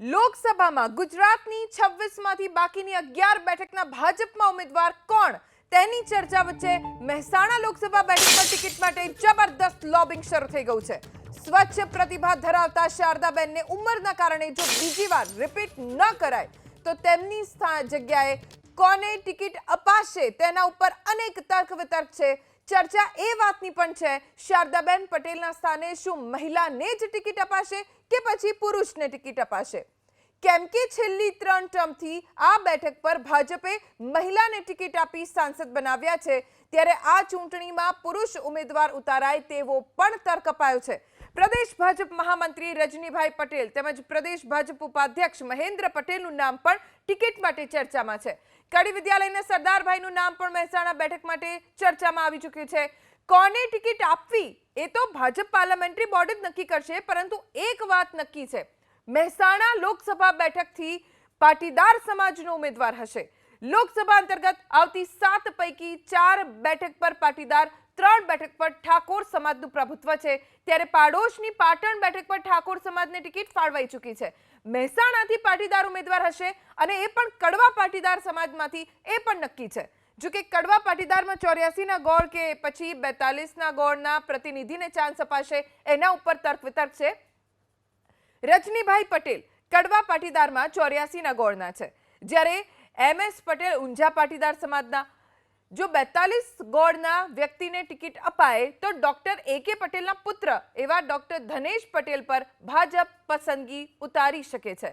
લોકસભામાં ગુજરાતની છવ્વીસમાંથી બાકીની અગિયાર બેઠકના ભાજપમાં ઉમેદવાર કોણ? તેની ચર્ચા વચ્ચે મહેસાણા લોકસભા બેઠક પર ટિકિટ માટે જબરદસ્ત લોબિંગ શરૂ થઈ ગયું છે. સ્વચ્છ પ્રતિભા ધરાવતા શારદાબેનને ઉંમરના કારણે જો બીજી વાર રિપીટ ન કરાય, તો તેમની જગ્યાએ કોને ટિકિટ અપાશે તેના ઉપર અનેક તર્ક વિતર્ક છે. ચર્ચા એ વાતની પણ છે, શારદાબેન પટેલના સ્થાને શું મહિલાને જ ટિકિટ અપાશે કે પછી પુરુષને ટિકિટ અપાશે? કેમ કે છેલ્લી ત્રણ ટર્મથી આ બેઠક પર ભાજપે મહિલાને ટિકિટ આપી સાંસદ બનાવ્યા છે. ત્યારે આ ચૂંટણીમાં પુરુષ ઉમેદવાર ઉતારાય તેવો પણ તર્ક અપાયો છે. પ્રદેશ ભાજપ મહામંત્રી રજનીભાઈ પટેલ તેમજ પ્રદેશ ભાજપ ઉપાધ્યક્ષ મહેન્દ્ર પટેલનું નામ પણ ટિકિટ માટે ચર્ચામાં છે. કડી વિદ્યાલયના સરદારભાઈનું નામ પણ મહેસાણા બેઠક માટે ચર્ચામાં આવી ચૂક્યું છે. કોને ટિકિટ આપવી એ તો ભાજપ પાર્લામેન્ટરી બોર્ડ જ નક્કી કરશે, પરંતુ એક વાત નક્કી છે. મહેસાણા લોકસભા બેઠકથી પાટીદાર સમાજનો ઉમેદવાર હશે. લોકસભા અંતર્ગત આવતી સાત પૈકી ચાર બેઠક પર પાટીદાર ત્રણ બેઠક પર ઠાકોર સમાજનું પ્રભુત્વ છે. ત્યારે પાડોશની પાટણ બેઠક પર ઠાકોર સમાજને ટિકિટ ફાળવાઈ ચૂકી છે. મહેસાણાથી પાટીદાર ઉમેદવાર હશે અને એ પણ કડવા પાટીદાર સમાજમાંથી એ પણ નક્કી છે. જો કે કડવા પાટીદારમાં ચોર્યાસીના ગોળ કે પછી બેતાલીસના ગોળના પ્રતિનિધિને ચાન્સ અપાશે એના ઉપર તર્ક વિતર્ક છે. રજનીભાઈ પટેલ કડવા પાટીદારમાં ચોર્યાસીના ગોળના છે. જ્યારે એમ એસ પટેલ ઊંઝા પાટીદાર સમાજના જો બેતાલીસ ગોળના વ્યક્તિને ટિકિટ અપાય, તો ડોક્ટર એ કે પટેલના પુત્ર એવા ડોક્ટર ધનેશ પટેલ પર ભાજપ પસંદગી ઉતારી શકે છે.